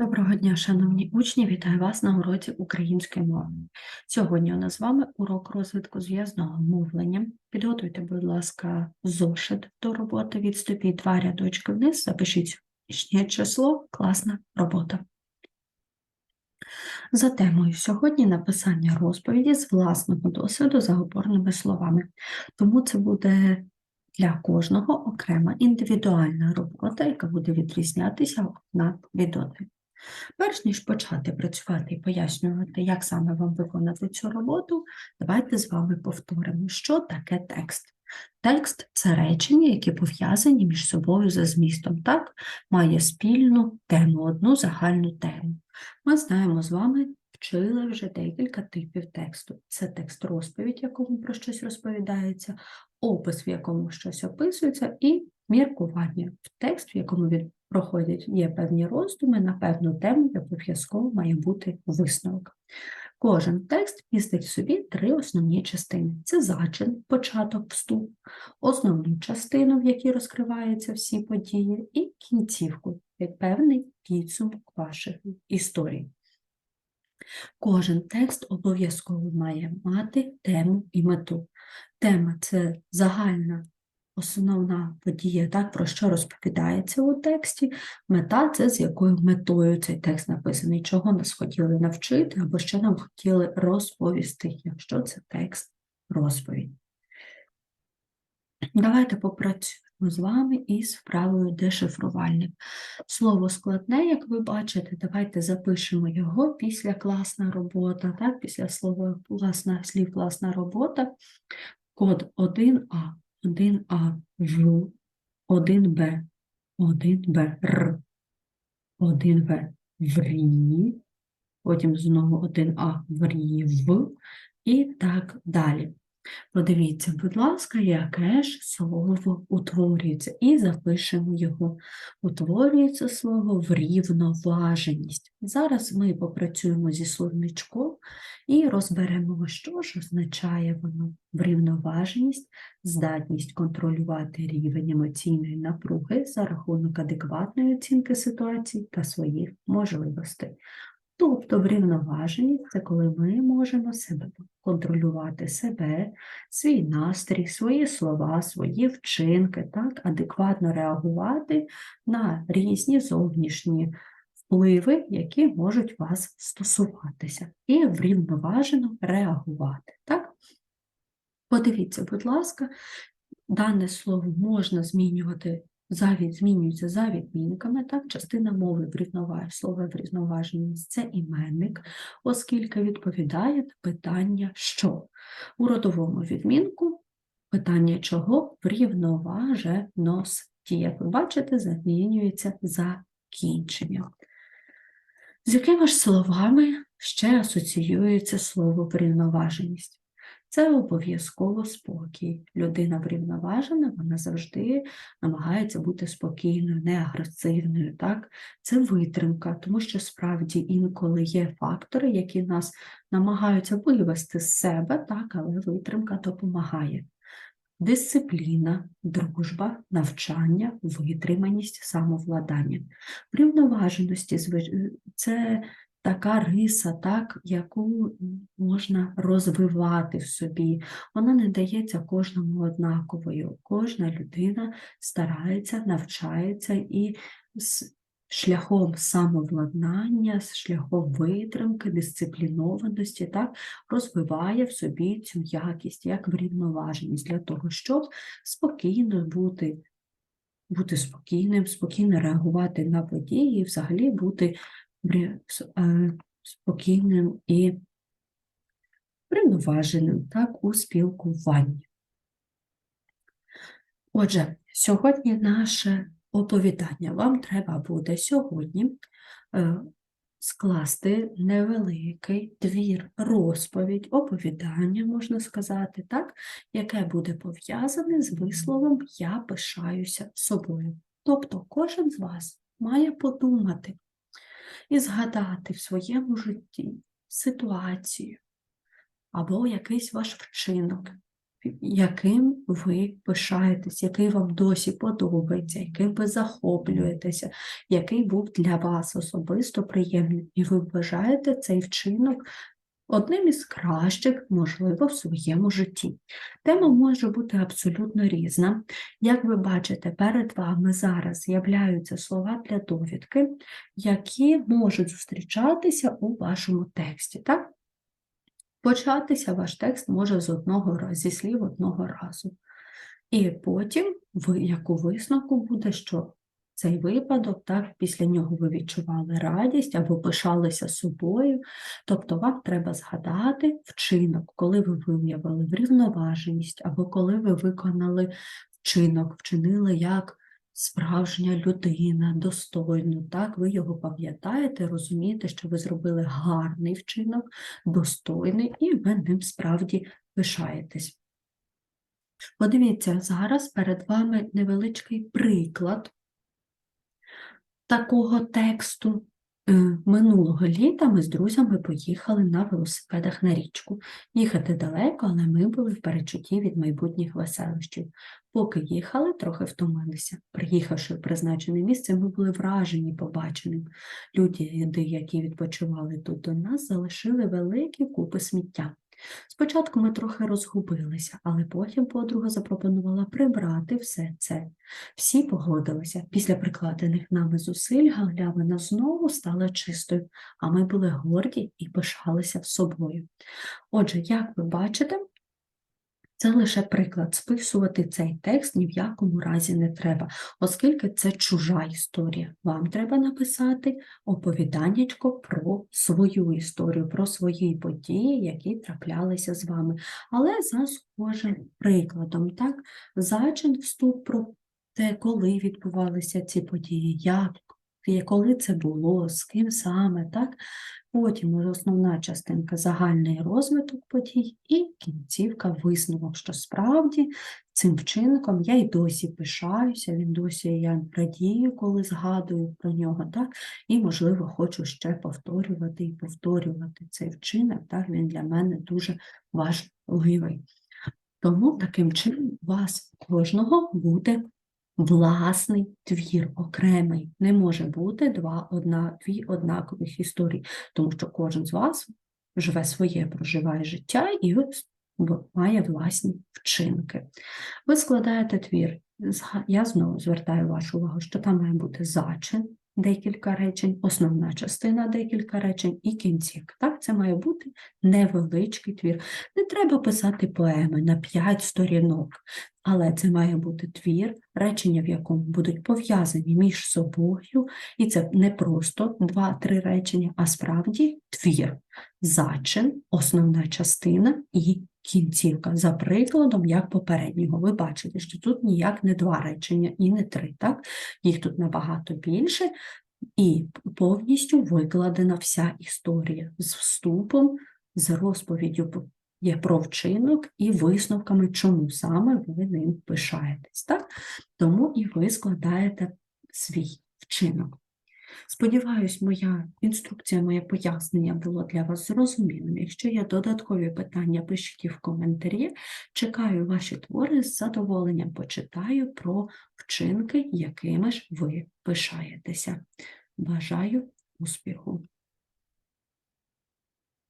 Доброго дня, шановні учні! Вітаю вас на уроці української мови. Сьогодні у нас з вами урок розвитку зв'язного мовлення. Підготуйте, будь ласка, зошит до роботи, відступіть два рядочки вниз, запишіть сьогоднішнє число, класна робота. За темою сьогодні написання розповіді з власного досвіду за опорними словами. Тому це буде для кожного окрема індивідуальна робота, яка буде відрізнятися одна від одної. Перш ніж почати працювати і пояснювати, як саме вам виконати цю роботу, давайте з вами повторимо, що таке текст. Текст це речення, які пов'язані між собою за змістом, так? Має спільну тему, одну загальну тему. Ми знаємо з вами, вчили вже декілька типів тексту. Це текст розповідь, якому про щось розповідається, опис, в якому щось описується, і міркування в текст, в якому проходять є певні роздуми на певну тему, і обов'язково має бути висновок. Кожен текст містить в собі три основні частини: це зачин, початок, вступ, основну частину, в якій розкриваються всі події, і кінцівку, як певний підсумок ваших історій. Кожен текст обов'язково має мати тему і мету. Тема це загальна основна подія, так, про що розповідається у тексті, мета це з якою метою цей текст написаний, чого нас хотіли навчити або що нам хотіли розповісти, якщо це текст розповідь. Давайте попрацюємо з вами із вправою дешифрувальник. Слово складне, як ви бачите, давайте запишемо його після класна робота, так, після слова класна, слів класна робота, код 1А. 1А в, 1Б, 1Б Р, 1В врі, потім знову 1А в і так далі. Подивіться, будь ласка, яке ж слово утворюється, і запишемо його. Утворюється слово врівноваженість. Зараз ми попрацюємо зі словничком і розберемо, що ж означає воно. Врівноваженість, здатність контролювати рівень емоційної напруги за рахунок адекватної оцінки ситуації та своїх можливостей. Тобто врівноваженість це коли ми можемо себе контролювати себе, свій настрій, свої слова, свої вчинки, так, адекватно реагувати на різні зовнішні впливи, які можуть вас стосуватися, і врівноважено реагувати. Так? Подивіться, будь ласка, дане слово можна змінювати Завід змінюється за відмінками, так, частина мови слова врівноваженість – це іменник, оскільки відповідає на питання що. У родовому відмінку питання чого врівноваженості. Як ви бачите, замінюється закінчення. З якими ж словами ще асоціюється слово врівноваженість? Це обов'язково спокій. Людина врівноважена, вона завжди намагається бути спокійною, не агресивною. Так? Це витримка, тому що справді інколи є фактори, які нас намагаються вивести з себе, так, але витримка допомагає. Дисципліна, дружба, навчання, витриманість, самовладання. Врівноваженості це така риса, так, яку можна розвивати в собі. Вона не дається кожному однаковою. Кожна людина старається, навчається і шляхом самовладнання, з шляхом витримки, дисциплінованості, так, розвиває в собі цю якість, як врівноваженість для того, щоб спокійно бути. Бути спокійним, спокійно реагувати на події і взагалі бути спокійним і врівноваженим так, у спілкуванні. Отже, сьогодні наше оповідання. Вам треба буде сьогодні е, скласти невеликий твір, розповідь, оповідання, можна сказати, так, яке буде пов'язане з висловом Я пишаюся собою. Тобто кожен з вас має подумати, і згадати в своєму житті ситуацію або якийсь ваш вчинок, яким ви пишаєтесь, який вам досі подобається, яким ви захоплюєтеся, який був для вас особисто приємним, і ви вважаєте цей вчинок одним із кращих, можливо, в своєму житті. Тема може бути абсолютно різна. Як ви бачите, перед вами зараз з'являються слова для довідки, які можуть зустрічатися у вашому тексті. Так? Початися ваш текст може з одного разу, зі слів одного разу. І потім, ви, як у висновку буде, що цей випадок, так, після нього ви відчували радість або пишалися собою. Тобто вам треба згадати вчинок, коли ви виявили врівноваженість, або коли ви виконали вчинок, вчинили як справжня людина, достойно, так, ви його пам'ятаєте, розумієте, що ви зробили гарний вчинок, достойний, і ви ним справді пишаєтесь. Подивіться, зараз перед вами невеличкий приклад такого тексту. Е, Минулого літа ми з друзями поїхали на велосипедах на річку. Їхати далеко, але ми були в перечутті від майбутніх веселощів. Поки їхали, трохи втомилися. Приїхавши в призначене місце, ми були вражені побаченим. Люди, які відпочивали тут до нас, залишили великі купи сміття. Спочатку ми трохи розгубилися, але потім подруга запропонувала прибрати все це. Всі погодилися. Після прикладених нами зусиль галявина знову стала чистою, а ми були горді і пишалися собою. Отже, як ви бачите, це лише приклад. Списувати цей текст ні в якому разі не треба, оскільки це чужа історія. Вам треба написати оповіданнячко про свою історію, про свої події, які траплялися з вами. Але за схожим прикладом, так, зачин вступ про те, коли відбувалися ці події, як, коли це було, з ким саме, так. Потім основна частинка загальний розвиток подій і кінцівка висновок, що справді цим вчинком я й досі пишаюся, він досі я радію, коли згадую про нього, так, і, можливо, хочу ще повторювати і повторювати цей вчинок, так, він для мене дуже важливий. Тому таким чином у вас кожного буде власний твір, окремий. Не може бути два, одна, дві однакових історії, тому що кожен з вас живе своє, проживає життя і має власні вчинки. Ви складаєте твір. Я знову звертаю вашу увагу, що там має бути зачин, декілька речень, основна частина декілька речень і кінцівка. Так, це має бути невеличкий твір. Не треба писати поеми на 5 сторінок, але це має бути твір, речення, в якому будуть пов'язані між собою, і це не просто 2-3 речення, а справді твір, зачин, основна частина і кінцівка. За прикладом, як попереднього. Ви бачите, що тут ніяк не два речення і не три, так? Їх тут набагато більше, і повністю викладена вся історія з вступом, з розповіддю є про вчинок і висновками, чому саме ви ним пишаєтесь. Так? Тому і ви складаєте свій вчинок. Сподіваюсь, моя інструкція, моє пояснення було для вас зрозумілим. Якщо є додаткові питання, пишіть в коментарі. Чекаю ваші твори з задоволенням почитаю про вчинки, якими ж ви пишаєтеся. Бажаю успіху!